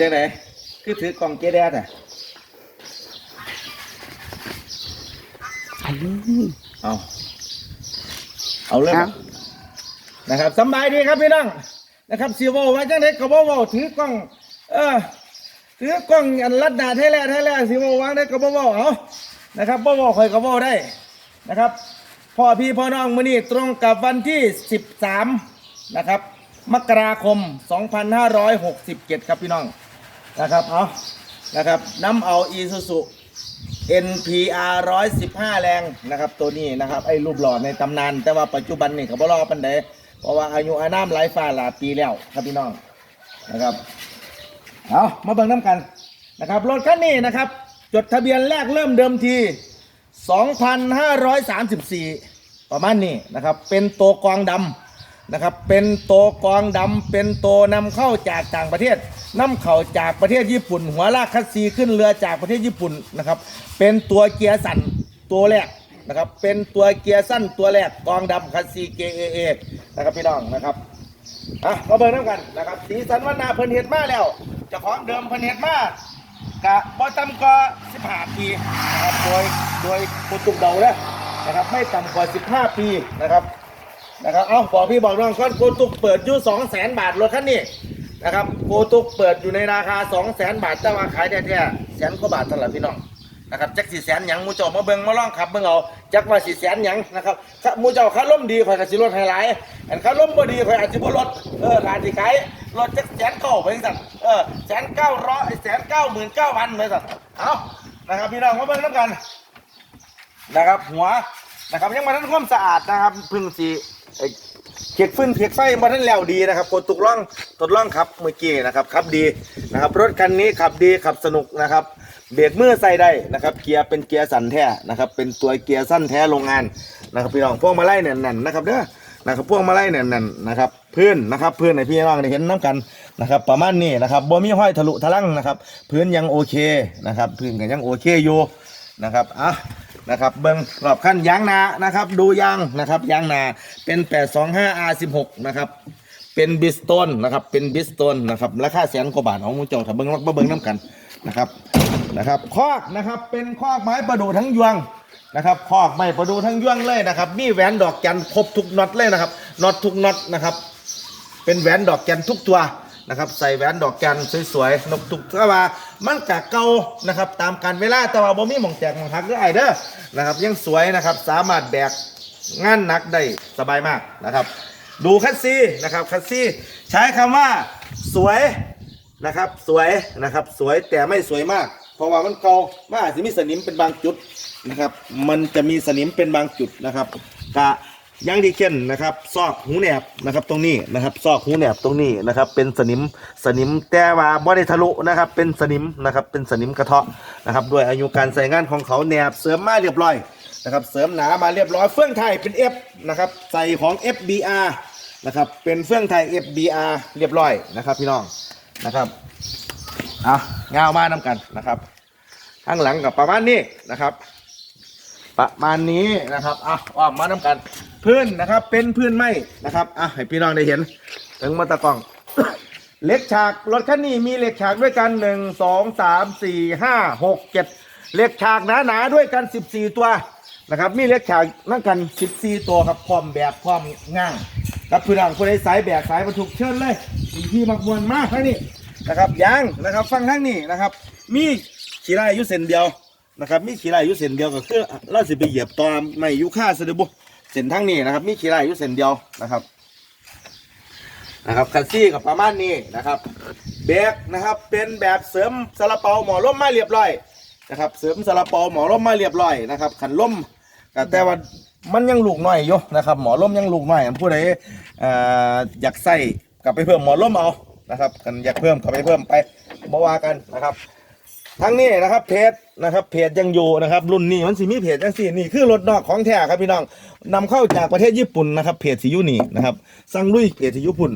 จังไหนคือถือกล่องเจแดดอะไอ้เอาเอาเลยเอานะครับสำบายดีครับพี่น้องนะครับสีโวไว้จังไหนก็บ่เว้าถือกล้อง เออถือกล้องอันลัดดาแท้แล้แท้แล้สีโววางได้ก็บ่เว้าเอานะครับบ่เว้าข่อยก็เว้าได้นะครับพ่อพี่พ่อน้องมื้อนี้ตรงกับวันที่ 13 นะครับ มกราคม 2567 ครับพี่น้องนะครับเอานะครับน้ำเอาอีซูซู NPR 115 แรงนะครับตัวนี้นะครับไอ้รูปหล่อในตำนาน แต่ว่าปัจจุบันนี่ก็บ่รอปันใดเพราะว่าอายุอานามหลายฟ้าหลาปีแล้วครับพี่น้องนะครับเอามาเบิ่งน้ำกันนะครับรถคันนี้นะครับ จดทะเบียนแรกเริ่มเดิมที 2,534 ประมาณนี้นะครับเป็นตัวกองดำ นะครับ เป็นตัวกองดำเป็นตัวนำเข้าจากต่างประเทศนำเข้าจากประเทศญี่ปุ่น หัวลากคัสซีขึ้นเรือจากประเทศญี่ปุ่นนะครับ เป็นตัวเกียร์สั่นตัวแรกนะครับ เป็นตัวเกียร์สั้นตัวแรกกองดำคัสซี KAA นะครับพี่น้องนะครับอะมาเบิ่งน้ำกันนะครับ สีสันวันนาเพิ่นเฮ็ดมาแล้วจ้าของเดิมเพิ่นเฮ็ดมากะบ่ต่ำกว่า15 ปีนะครับโดยโดยผู้ตุกเดาแล้วนะครับ ไม่ต่ำกว่า 15 ปีนะครับ นะครับ เอาบอกพี่บอกน้องก่อนโกตุกเปิดอยู่200,000บาทรถคันนี้นะครับโกตุกเปิดอยู่ในราคา200,000บาทแต่ว่าขายได้แค่แสนกว่าบาทเท่านั้นพี่น้องนะครับจักสี่แสนหยังมูเจ้ามาเบิ่งมาล่องขับเบิ่งเอาจักว่าสี่แสนหยังนะครับถ้ามูเจ้าขาล้มดีข่อยก็สิลดให้หลายอันขาล้มบ่ดีข่อยอาจสิบ่ลดเอออาจสิขายลดจักแสนเก้าไปจังซั่นเออแสนเก้าร้อยแสนเก้าหมื่นเก้าพันไปซั่นเอานะครับพี่น้องมาเบิ่งนํกันนะครับหัวนะครับยังมาทันความสะอาดนะครับพิ่งสิ เอ่อเขียกฟื้นเขียกไฟมาทันแล้วดีนะครับกดตุกล่องทดล่องขับเมื่อกี้นะครับขับดีนะครับรถคันนี้ขับดีขับสนุกนะครับ เบรกมือใส่ได้นะครับ เกียร์เป็นเกียร์สันแท้นะครับ เป็นตัวเกียร์สั้นแท้โรงงานนะครับพี่น้องพวกมาไล่แน่นๆนะครับเด้อนะครับพวกมาไล่แน่นๆนะครับพื้นนะครับพื้นในพี่น้องได้เห็นน้ำกันนะครับประมาณนี้นะครับบ่มีห้อยทะลุทะลังนะครับ พื้นยังโอเคนะครับ พื้นก็ยังโอเคอยู่นะครับอะ นะครับเบิ้งรอบขั้นยางนานะครับ ดูยางนะครับยางนาเป็น 825 R16 นะครับเป็นบิสตนนะครับเป็นบิสตนนะครับราคาแสนกว่าบาทของมูเจ้าถ้าเบิ้งมาเบิ้งน้ำกันนะครับนะครับคอกนะครับเป็นคอกไม้ประดู่ทั้งยวงนะครับคอกไม้ประดู่ทั้งยวงเลยนะครับมีแหวนดอกจันครบทุกน็อตเลยนะครับน็อตทุกน็อตนะครับเป็นแหวนดอกจันทุกตัวนะครับใส่แหวนดอกจันสวยๆนกทุกตัวว่า มันกะเก่านะครับ ตามการเวลาแต่ว่าบ่มีหม่องแตกหม่องหักก็ไอเด้อนะครับ ยังสวยนะครับ สามารถแบกงานหนักได้สบายมากนะครับ ดูคัสซีนะครับคัสซีใช้คำว่าสวยนะครับ สวยนะครับ สวยแต่ไม่สวยมาก เพราะว่ามันเก่ามันอาจจะมีสนิมเป็นบางจุดนะครับ มันจะมีสนิมเป็นบางจุดนะครับกะ ยังดีเช่นนะครับ ซอกหูแหนบนะครับตรงนี้นะครับ ซอกหูแหนบตรงนี้นะครับ เป็นสนิมสนิมแต่ว่าบ่ได้ทะลุนะครับ เป็นสนิมนะครับ เป็นสนิมกระเทาะนะครับ ด้วยอายุการใส่งานของเขาแหนบเสริมมาเรียบร้อยนะครับ เสริมหนามาเรียบร้อยเฟื่องไทยเป็น F นะครับ ใส่ของ FBR นะครับ เป็นเฟื่องไทย FBR เรียบร้อยนะครับ พี่น้องนะครับเอาเงาวมาน้ากันนะครับ ข้างหลังกับประมาณนี้นะครับ ประมาณนี้นะครับอะออกมาทำกันพื้นนะครับ เป็นพื้นไม้นะครับอะให้พี่น้องได้เห็น ถึงมาตะกล้องเหล็กฉากรถคันนี้มีเหล็กฉากด้วยกันหนึ่งสองสามสี่ห้าหกเจ็ดเหล็กฉากหนาๆด้วยกันสิบสี่ตัวนะครับ มีเหล็กฉากนั่งกันสิบสี่ตัวครับพร้อมแบบพร้อมง่างครับพี่น้องคนใดสายแบกสายบรรทุกเชิญเลยมีที่มักมวนมากทั้งนี้นะครับยางนะครับ ฟังทั้งนี้นะครับ มีขีดายอยู่เส้นเดียว นะครับมีขีดลายอยู่เส้นเดียวก็คือเราสิไปเหยียบตอไม่ยุค่าเสด็จบุเส้นทั้งนี้นะครับ มีขีดลายอยู่เส้นเดียวนะครับนะครับคันซี่กับประมาณนี้นะครับเบรกนะครับเป็นแบบเสริมซาลาเปาหมอล้มมาเรียบร้อยนะครับเสริมซาลาเปาหมอล้มมาเรียบร้อยนะครับขันล้มแต่ว่ามันยังลูกน้อยอยู่นะครับ หมอล้มยังลูกน้อยผู้ใดเอ่ออยากใส่กลับไปเพิ่มหมอล้มเอานะครับกันอยากเพิ่มกลับไปเพิ่มไปบ่ว่ากันนะครับ ทั้งนี้นะครับเพจนะครับเพจยังอยู่นะครับ รุ่นนี้มันสิมีเพจจังสี่นี่คือรถนอกของแท้ครับพี่น้องนำเข้าจากประเทศญี่ปุ่นนะครับเพจสิยุนี่นะครับสั่งลุยเพจสิญี่ปุ่น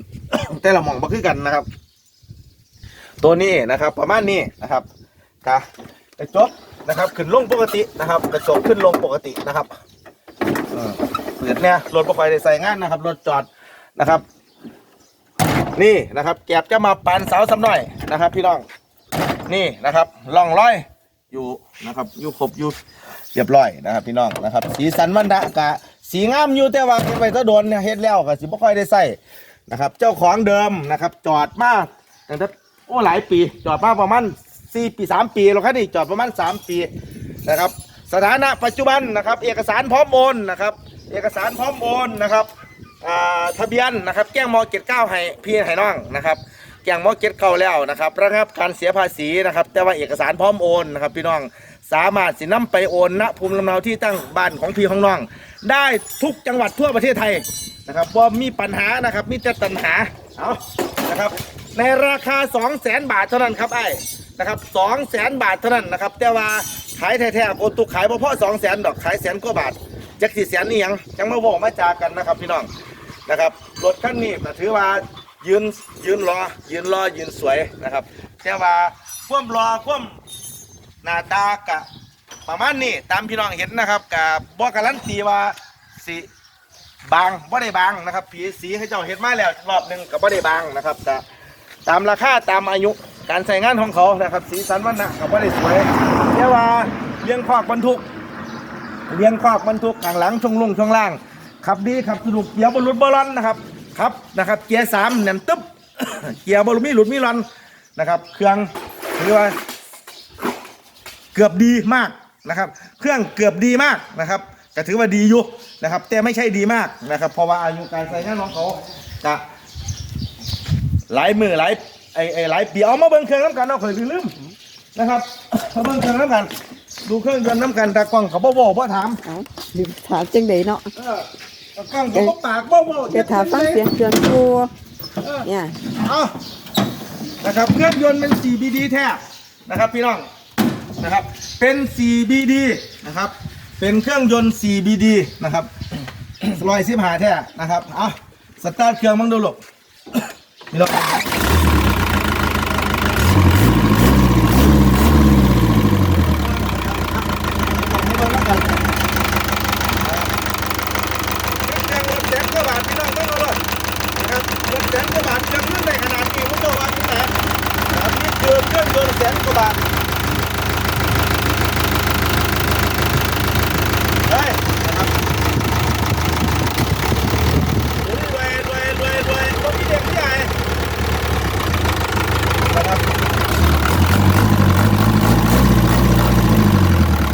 แต่ละหม่องมาคือกันนะครับ ตัวนี้นะครับ ประมาณนี้นะครับค่ะกระจกนะครับ ขึ้นลงปกตินะครับ กระจกขึ้นลงปกตินะครับเปิดเนี่ยรถประคอยได้ใส่งานนะครับรถจอดนะครับ นี่นะครับแกบจะมาปันเสาสำหน่อยนะครับ พี่น้อง นี่นะครับล่องร้อยอยู่นะครับอยู่ครบอยู่เรียบร้อยนะครับพี่น้องนะครับ สีสันมันดะกะสีงามอยู่แต่ว่าเฮ็ดไปตะโดนเนี่ยเฮ็ดแล้วก็สิบ่ค่อยได้ใส่นะครับ เจ้าของเดิมนะครับ จอดมาตั้งแต่โอ้หลายปี จอดมาประมาณ4ปี3ปีแล้วครับนี่จอดประมาณ3ปีนะครับ สถานะปัจจุบันนะครับ เอกสารพร้อมโอนนะครับ เอกสารพร้อมโอนนะครับทะเบียนนะครับแจ้งมอเกตเก้าให้พี่ให้น้องนะครับ แกงมอเก็ตเข้าแล้วนะครับระงับการเสียภาษีนะครับ แต่ว่าเอกสารพร้อมโอนนะครับ พี่น้องสามารถสินำไปโอนณภูมิลำเนาที่ตั้งบ้านของพี่ของน้อง ได้ทุกจังหวัดทั่วประเทศไทยนะครับว่ามีปัญหานะครับมีแต่ปัญหาเอานะครับ ในราคา 2 0 0แสนบาทเท่านั้นครับไอ้นะครับ2 0 0แสนบาทเท่านั้นนะครับ แต่ว่าขายแท้ๆโกตุขายเพราะ2 0 0แสนดอกขายแสนกว่าบาทจักสี่แสนนี่ยังจังมาบอกมาจากันนะครับพี่น้องนะครับรถคันนี้ถือว่า ยืนยืนรอยืนรอยืนสวยนะครับแต่ว่าควมรอควมหน้าตากะประมาณนี้ตามพี่น้องเห็นนะครับกับบอกการันตีว่าสีบางบ่ได้บางนะครับผีสีให้เจ้าเห็นมาแล้วรอบหนึ่งกับบ่ได้บางนะครับแต่ตามราคาตามอายุการใช้งานของเขานะครับ สีสันวันนะกับบ่ได้สวยแต่ว่าเลี้ยงคอกบรรทุกเลี้ยงคอกบรรทุกข้างหลังช่วงลงช่วงล่างขับดีขับสนุกเกียร์บอลลุบอลลอนนะครับ ครับนะครับเกียร์สามแหนมตึ๊บเกียร์บอลมีหลุดมีรอนนะครับ เครื่องเรียกว่าเกือบดีมากนะครับ เครื่องเกือบดีมากนะครับก็ถือว่าดีอยู่นะครับ แต่ไม่ใช่ดีมากนะครับ เพราะว่าอายุการใช้งานของเขาจะหลายมือหลายไอไอหลายปีเอามาเบิ่งเครื่องน้ำกันเอาเคยลืมนะครับมาเบิ่งเครื่องน้ำกันดูเครื่องยนต์น้ำกันตากล้องเขาบ่บอกบ่ถามเอาดิถามจังไดเนาะ เออตากล้องเขาบ่ปากบ่บ่เดี๋ยวถามฟังเสียงเครื่องครูเออเนี่ยเอานะครับเครื่องยนต์เป็น CBD แท้นะครับพี่น้องนะครับเป็น CBD นะครับเป็นเครื่องยนต์ CBD นะครับลอยสิบหาแท้นะครับเอาสตาร์ทเครื่องมั่งดูลูกนี่ลูกให้เบิ่งแล้วกันเครื่องรถแสนกว่าบาทพี่น้องเบิ่งเอาเลยนะครับรถแสนกว่าบาทจะขึ้นได้ขนาดนี้ผมบอกว่าที่ไหนนะครับนี่คือเครื่องยนต์แสนกว่าบาท เฮ้ยนะครับรวยรวยรวยรวยรถพี่เด็กพี่ใหญ่นะครับ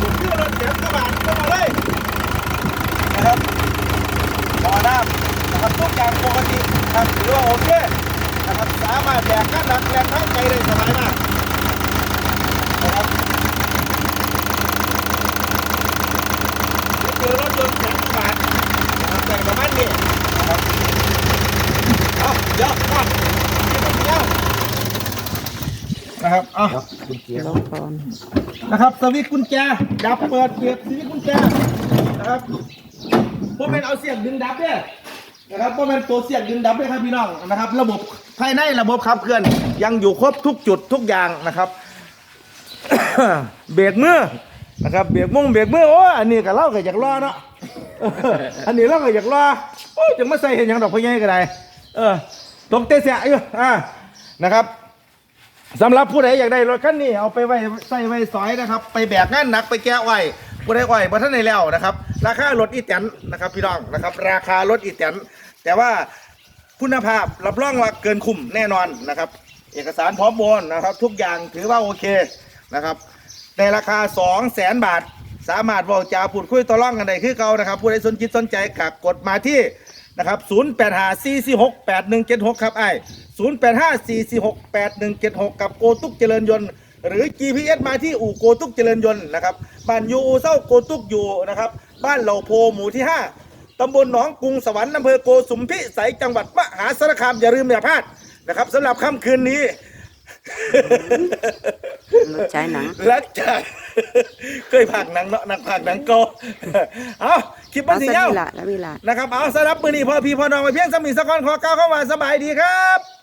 ผมเชื่อรถเสียงกระบาดเข้ามาเลยนะครับบ่อน้ำนะครับทุกอย่างปกตินะครับถือว่าโอเคนะครับสามารถแบกข้าหนักแรงทั้งใจได้สบายมากนะครับ นี่คือรถยนต์แสนกว่าบาทนะครับแต่งประมาณนี้นะครับเอาเดี๋ยวมาเดี๋ยว นะครับเอาลองก่อนนะครับสวิตช์กุญแจดับเปิดเกียร์สวิตช์กุญแจนะครับพวกเป็นเอาเสียงดึงดับเนี่ยนะครับพวกเป็นตัวเสียงดึงดับด้วยครับพี่น้องนะครับ ระบบภายในระบบขับเคลื่อนยังอยู่ครบทุกจุดทุกอย่างนะครับ เบรกมือนะครับเบรกมุ่งเบรกมือโอ้ยอันนี้ก็เล่าก็อยากรอเนาะเอออันนี้เราก็อยากรอโอ้ยจังมาใส่เห็นหยังดอกพะยัยก็ได้เออตกเตะเสียอยู่อ่านะครับ สำหรับผู้ใดอยากได้รถคันนี้เอาไปไว้ใส่ไว้ซอยนะครับ ไปแบกงานหนักไปแก้อ้อยผู้ใดอ้อยบ่ทันได้แล้วนะครับ ราคารถอีแตนนะครับพี่น้องนะครับ ราคารถอีแตนแต่ว่าคุณภาพรับรองว่าเกินคุ้มแน่นอนนะครับ เอกสารพร้อมโอนนะครับ ทุกอย่างถือว่าโอเคนะครับ ในราคา 2 0 0แสนบาท สามารถบอกจาพูดคุยต่อรองกันได้คือเก่านะครับ ผู้ใดสนจิตสนใจกักกดมาที่ นะครับ0 8 5 4 4 6 8 1 7 6ครับไอ้0 8 5 4 4 6 8 1 7 6กับโกตุกเจริญยนต์ หรือ GPS มาที่อู่โกตุกเจริญยนต์นะครับบ้านอยูอูเศร้าโกตุกอยู่นะครับบ้านเหล่าโพหมู่ที่5ตำบลหนองกรุงสวรรค์อำเภอโกสุมพิสัยจังหวัดมหาสารคามอย่าลืมอย่าพลาดนะครับสำหรับค่ำคืนนี้รถใช้หนัง รักจาก เคยผักหนังเนาะหนังผักหนังโกเอาคลิปเอามันสีซะเย้านี่ละแล้วเวลา นะครับ เอาสำหรับมือนี้พอพี่พอน้องไปเพียงสมีสกอนขอก้าวเข้ามาสบายดีครับ